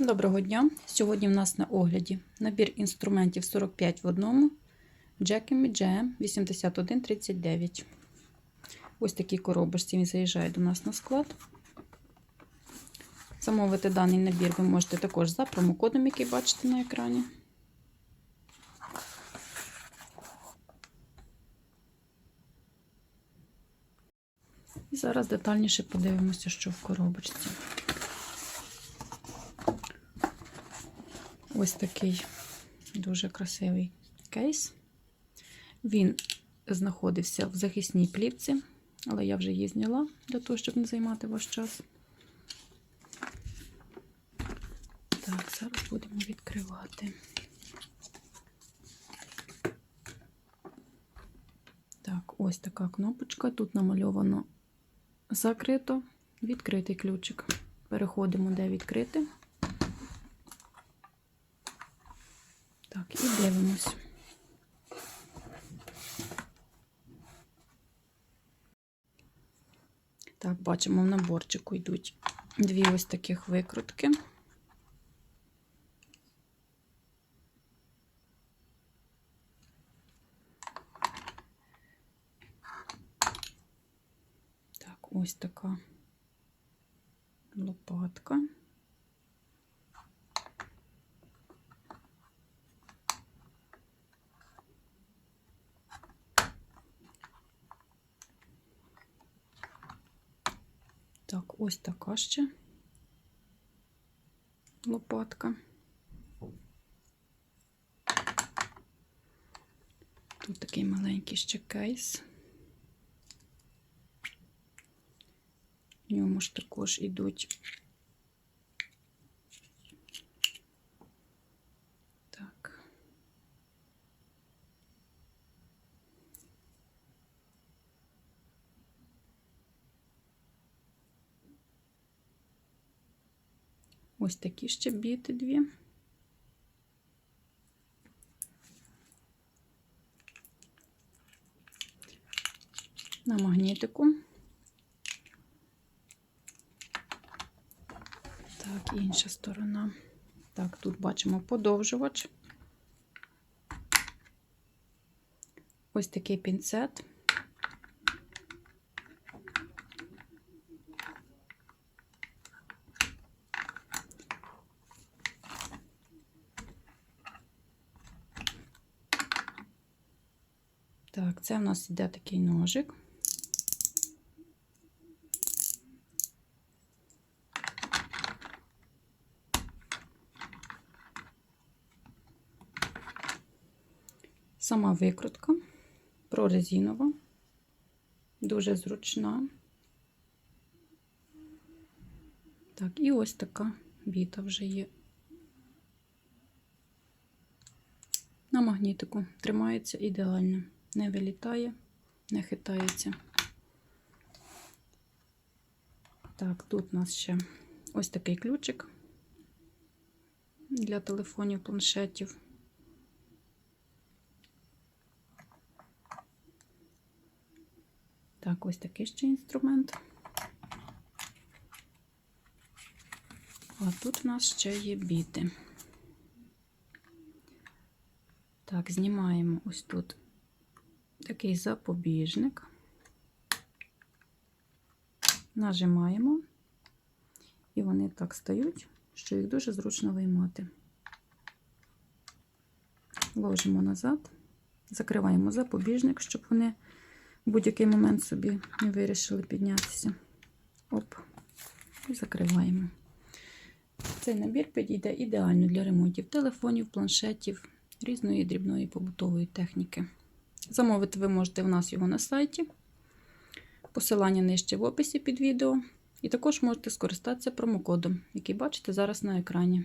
Доброго дня! Сьогодні в нас на огляді набір інструментів 45 в одному Jackie GM 8139. Ось такі коробочці він заїжджає до нас на склад. Замовити даний набір ви можете також за промокодом, який бачите на екрані. І зараз детальніше подивимося, що в коробочці. Ось такий дуже красивий кейс. Він знаходився в захисній плівці, але я вже її зняла для того, щоб не займати ваш час. Так, зараз будемо відкривати. Так, ось така кнопочка. Тут намальовано закрито, відкритий ключик. Переходимо, де відкрити. Так, і дивимось. Так, бачимо, в наборчику йдуть дві ось таких викрутки. Так, ось така лопатка. Так, ось така ще лопатка. Тут такий маленький ще кейс. В ньому ж також ідуть. Так. Ось такі ще біти дві. На магнітику. Так, інша сторона. Так, тут бачимо подовжувач. Ось такий пінцет. Так, це в нас іде такий ножик. Сама викрутка прорезинова, дуже зручна. Так, і ось така біта вже є. На магнітику тримається ідеально, не вилітає, не хитається. Так, тут у нас ще ось такий ключик для телефонів, планшетів. Так, ось такий ще інструмент. А тут у нас ще є біти. Так, знімаємо ось тут такий запобіжник, нажимаємо, і вони так стають, що їх дуже зручно виймати. Ложимо назад, закриваємо запобіжник, щоб вони в будь-який момент собі не вирішили піднятися. Оп, і закриваємо. Цей набір підійде ідеально для ремонтів телефонів, планшетів, різної дрібної побутової техніки. Замовити ви можете в нас його на сайті. Посилання нижче в описі під відео. І також можете скористатися промокодом, який бачите зараз на екрані.